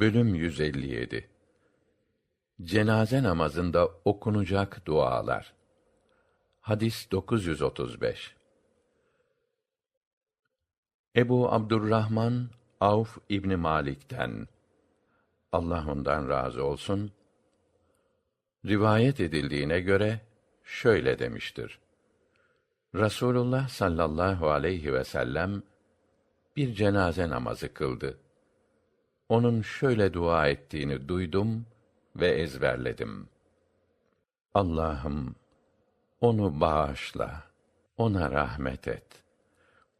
Bölüm 157 Cenaze namazında okunacak dualar. Hadis 935 Ebu Abdurrahman Avf İbni Malik'ten Allah ondan razı olsun rivayet edildiğine göre şöyle demiştir. Rasulullah sallallahu aleyhi ve sellem bir cenaze namazı kıldı. Onun şöyle dua ettiğini duydum ve ezberledim. Allah'ım onu bağışla, ona rahmet et.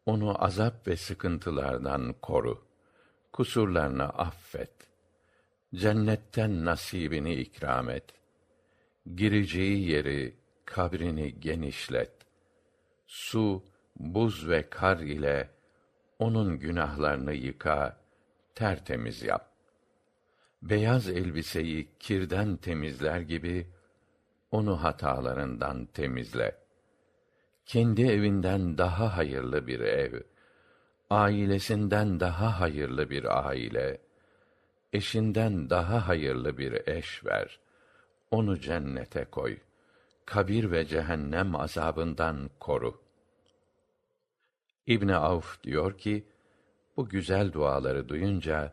Onu azap ve sıkıntılardan koru. Kusurlarını affet. Cennetten nasibini ikram et. Gireceği yeri, kabrini genişlet. Su, buz ve kar ile onun günahlarını yıka, tertemiz yap. Beyaz elbiseyi kirden temizler gibi onu hatalarından temizle. Kendi evinden daha hayırlı bir ev, ailesinden daha hayırlı bir aile, eşinden daha hayırlı bir eş ver. Onu cennete koy. Kabir ve cehennem azabından koru. İbn Avf diyor ki, bu güzel duaları duyunca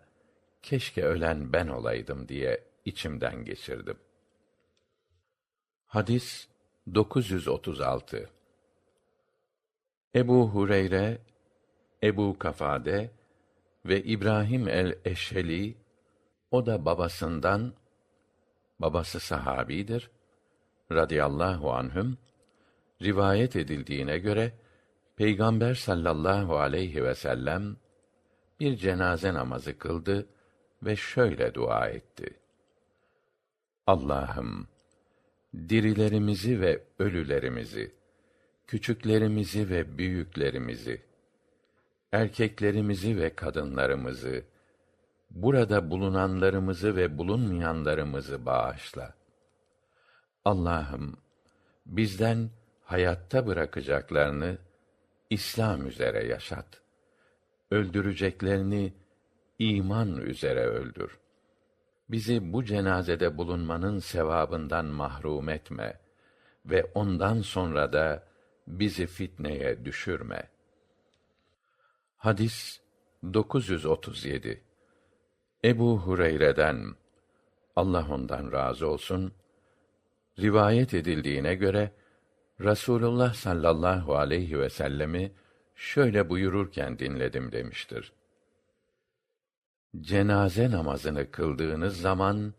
keşke ölen ben olaydım diye içimden geçirdim. Hadis 936 Ebu Hureyre, Ebu Kafade ve İbrahim el-Eşheli, o da babasından, babası sahabidir, radıyallahu anhüm, rivayet edildiğine göre, Peygamber sallallahu aleyhi ve sellem, bir cenaze namazı kıldı ve şöyle dua etti. Allah'ım, dirilerimizi ve ölülerimizi, küçüklerimizi ve büyüklerimizi, erkeklerimizi ve kadınlarımızı, burada bulunanlarımızı ve bulunmayanlarımızı bağışla. Allah'ım, bizden hayatta bırakacaklarını İslam üzere yaşat. Öldüreceklerini iman üzere öldür. Bizi bu cenazede bulunmanın sevabından mahrum etme ve ondan sonra da bizi fitneye düşürme. Hadis 937 Ebu Hureyre'den Allah ondan razı olsun rivayet edildiğine göre Rasulullah sallallahu aleyhi ve sellemi şöyle buyururken dinledim demiştir. Cenaze namazını kıldığınız zaman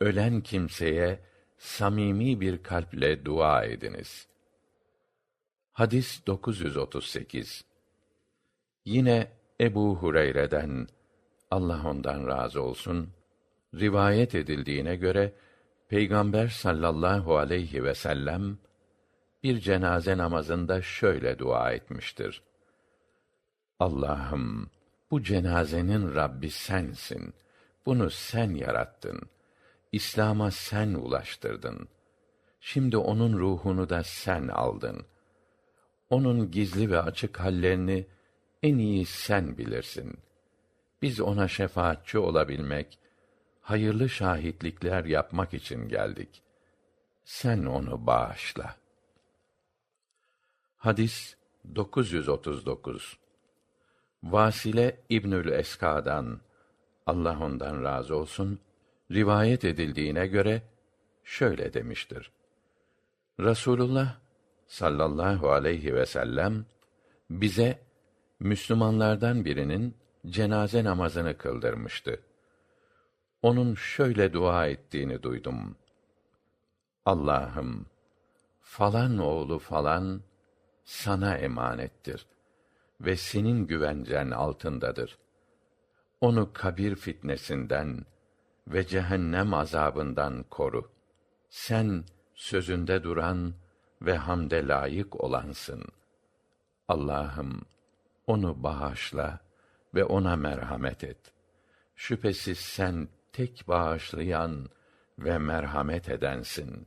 ölen kimseye samimi bir kalple dua ediniz. Hadis 938 Yine Ebu Hureyre'den Allah ondan razı olsun rivayet edildiğine göre Peygamber sallallahu aleyhi ve sellem bir cenaze namazında şöyle dua etmiştir. Allah'ım bu cenazenin Rabbi sensin. Bunu sen yarattın. İslam'a sen ulaştırdın. Şimdi onun ruhunu da sen aldın. Onun gizli ve açık hallerini en iyi sen bilirsin. Biz ona şefaatçi olabilmek, hayırlı şahitlikler yapmak için geldik. Sen onu bağışla. Hadis 939 Vasile İbnül Eska'dan Allah ondan razı olsun rivayet edildiğine göre şöyle demiştir. Rasulullah sallallahu aleyhi ve sellem bize Müslümanlardan birinin cenaze namazını kıldırmıştı. Onun şöyle dua ettiğini duydum. Allah'ım falan oğlu falan sana emanettir ve senin güvencen altındadır. Onu kabir fitnesinden ve cehennem azabından koru. Sen sözünde duran ve hamde layık olansın. Allah'ım onu bağışla ve ona merhamet et. Şüphesiz sen tek bağışlayan ve merhamet edensin.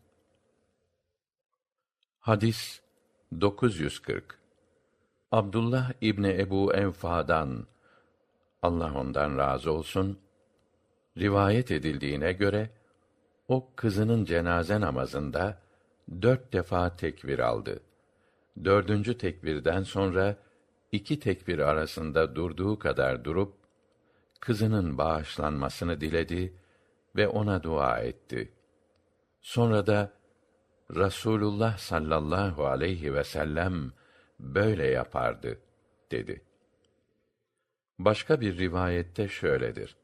Hadis 940 Abdullah İbni Ebu Enfa'dan Allah ondan razı olsun Rivayet edildiğine göre o kızının cenaze namazında dört defa tekbir aldı. Dördüncü tekbirden sonra iki tekbir arasında durduğu kadar durup kızının bağışlanmasını diledi ve ona dua etti. Sonra da Rasulullah sallallahu aleyhi ve sellem böyle yapardı dedi. Başka bir rivayette şöyledir.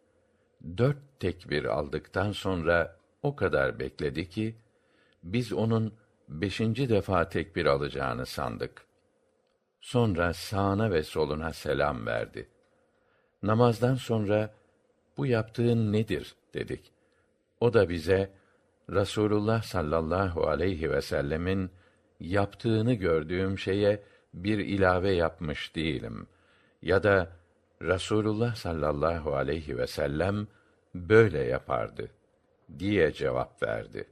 Dört tekbir aldıktan sonra o kadar bekledi ki, biz onun beşinci defa tekbir alacağını sandık. Sonra sağına ve soluna selam verdi. Namazdan sonra, bu yaptığın nedir dedik. O da bize, Rasulullah sallallahu aleyhi ve sellemin yaptığını gördüğüm şeye bir ilave yapmış değilim ya da Rasulullah sallallahu aleyhi ve sellem böyle yapardı diye cevap verdi.